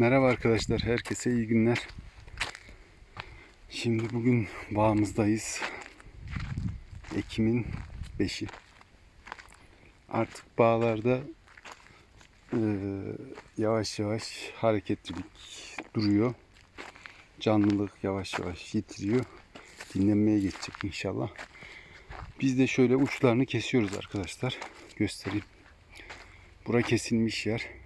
Merhaba arkadaşlar, herkese iyi günler. Şimdi bugün bağımızdayız. Ekim'in 5'i. Artık bağlarda eee, yavaş yavaş hareketlilik duruyor. Canlılık yavaş yavaş yitiriyor. Dinlenmeye geçecek inşallah. Biz de şöyle uçlarını kesiyoruz arkadaşlar. Göstereyim. Bura kesilmiş yer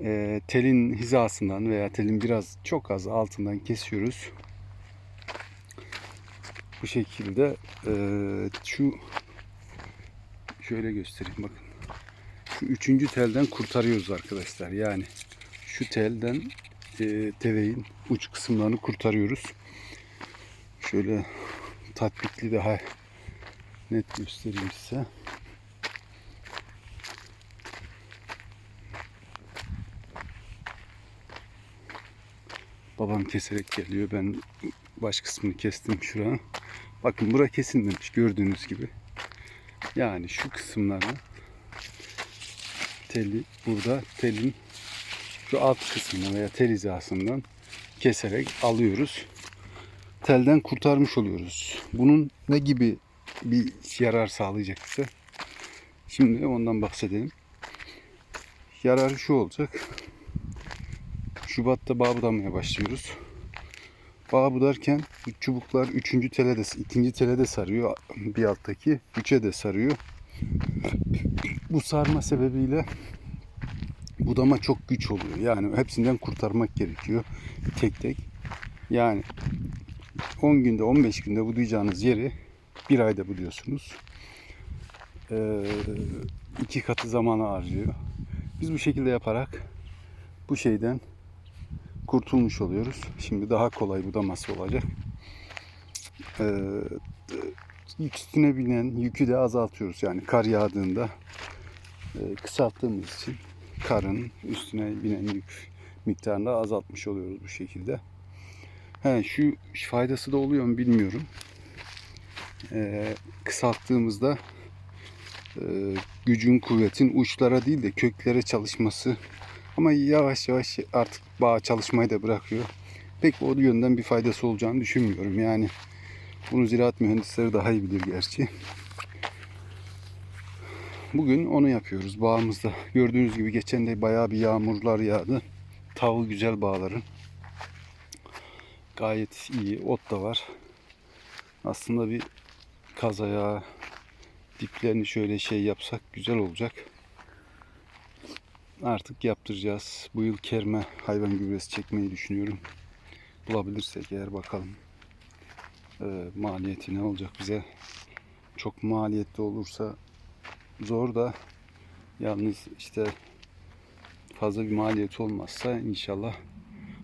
e, telin hizasından veya telin biraz çok az altından kesiyoruz. Bu şekilde e, şu şöyle göstereyim bakın. Şu üçüncü telden kurtarıyoruz arkadaşlar. Yani şu telden e, teveğin uç kısımlarını kurtarıyoruz. Şöyle tatbikli daha net göstereyim size. Babam keserek geliyor. Ben baş kısmını kestim şuraya. Bakın bura kesilmemiş gördüğünüz gibi. Yani şu kısımlarını teli burada telin şu alt kısmını veya tel hizasından keserek alıyoruz. Telden kurtarmış oluyoruz. Bunun ne gibi bir yarar sağlayacak bize? Şimdi ondan bahsedelim. Yararı şu olacak. Şubat'ta bağ budamaya başlıyoruz. Bağ budarken bu çubuklar üçüncü tele de, ikinci tele de sarıyor. Bir alttaki üçe de sarıyor. Bu sarma sebebiyle budama çok güç oluyor. Yani hepsinden kurtarmak gerekiyor tek tek. Yani 10 günde 15 günde budayacağınız yeri bir ayda buluyorsunuz. Ee, iki katı zamanı harcıyor. Biz bu şekilde yaparak bu şeyden kurtulmuş oluyoruz. Şimdi daha kolay budaması olacak. Ee, üstüne binen yükü de azaltıyoruz. Yani kar yağdığında e, kısalttığımız için karın üstüne binen yük miktarını da azaltmış oluyoruz bu şekilde. He, şu faydası da oluyor mu bilmiyorum. Ee, kısalttığımızda e, gücün kuvvetin uçlara değil de köklere çalışması ama yavaş yavaş artık bağ çalışmayı da bırakıyor. Pek o yönden bir faydası olacağını düşünmüyorum. Yani bunu ziraat mühendisleri daha iyi bilir gerçi. Bugün onu yapıyoruz bağımızda. Gördüğünüz gibi geçen de bayağı bir yağmurlar yağdı. Tavu güzel bağların. Gayet iyi. Ot da var. Aslında bir kazaya diplerini şöyle şey yapsak güzel olacak artık yaptıracağız. Bu yıl kerme hayvan gübresi çekmeyi düşünüyorum. Bulabilirsek eğer bakalım. Ee, maliyeti ne olacak bize. Çok maliyetli olursa zor da yalnız işte fazla bir maliyet olmazsa inşallah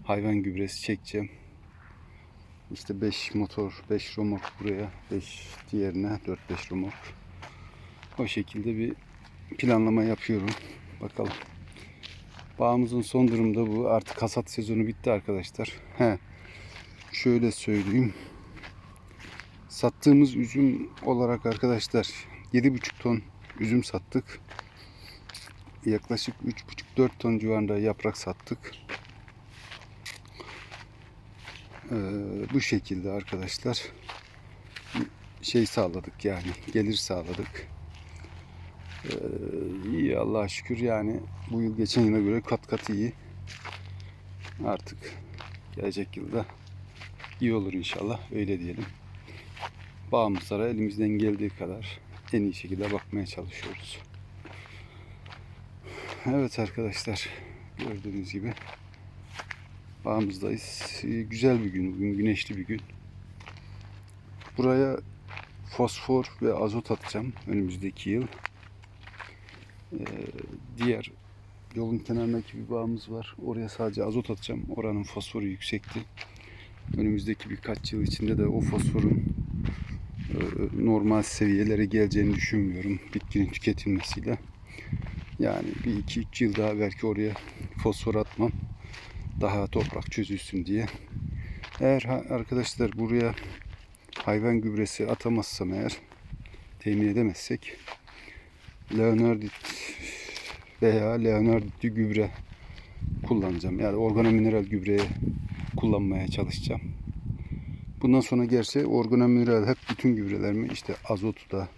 hayvan gübresi çekeceğim. İşte 5 motor, 5 romork buraya, 5 diğerine 4-5 romork. O şekilde bir planlama yapıyorum. Bakalım. Bağımızın son durumda bu. Artık hasat sezonu bitti arkadaşlar. He. Şöyle söyleyeyim. Sattığımız üzüm olarak arkadaşlar 7,5 ton üzüm sattık. Yaklaşık 3,5-4 ton civarında yaprak sattık. Ee, bu şekilde arkadaşlar şey sağladık yani gelir sağladık. Ee, iyi Allah'a şükür yani bu yıl geçen yıla göre kat kat iyi. Artık gelecek yılda iyi olur inşallah öyle diyelim. Bağımızlara elimizden geldiği kadar en iyi şekilde bakmaya çalışıyoruz. Evet arkadaşlar gördüğünüz gibi bağımızdayız. Ee, Güzel bir gün bugün güneşli bir gün. Buraya fosfor ve azot atacağım önümüzdeki yıl. Ee, diğer yolun kenarındaki bir bağımız var. Oraya sadece azot atacağım. Oranın fosforu yüksekti. Önümüzdeki birkaç yıl içinde de o fosforun e, normal seviyelere geleceğini düşünmüyorum. Bitkinin tüketilmesiyle. Yani bir iki üç yıl daha belki oraya fosfor atmam. Daha toprak çözülsün diye. Eğer arkadaşlar buraya hayvan gübresi atamazsam eğer temin edemezsek Leonardit veya Leonardit gübre kullanacağım. Yani organomineral gübreye kullanmaya çalışacağım. Bundan sonra gerçi organomineral hep bütün gübrelerimi işte azotu da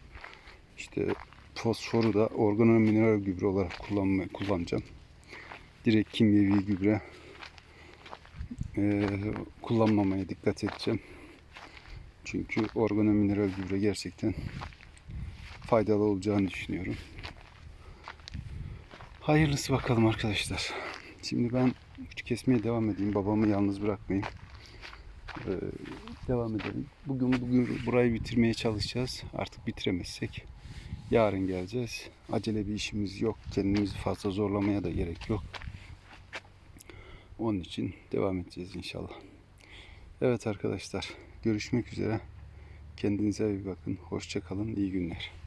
işte fosforu da organomineral gübre olarak kullanmaya kullanacağım. Direkt kimyevi gübre eee, kullanmamaya dikkat edeceğim. Çünkü organomineral gübre gerçekten faydalı olacağını düşünüyorum. Hayırlısı bakalım arkadaşlar. Şimdi ben küçük kesmeye devam edeyim. Babamı yalnız bırakmayayım. Ee, devam edelim. Bugün bugün burayı bitirmeye çalışacağız. Artık bitiremezsek yarın geleceğiz. Acele bir işimiz yok. Kendimizi fazla zorlamaya da gerek yok. Onun için devam edeceğiz inşallah. Evet arkadaşlar. Görüşmek üzere. Kendinize iyi bakın. Hoşça kalın. İyi günler.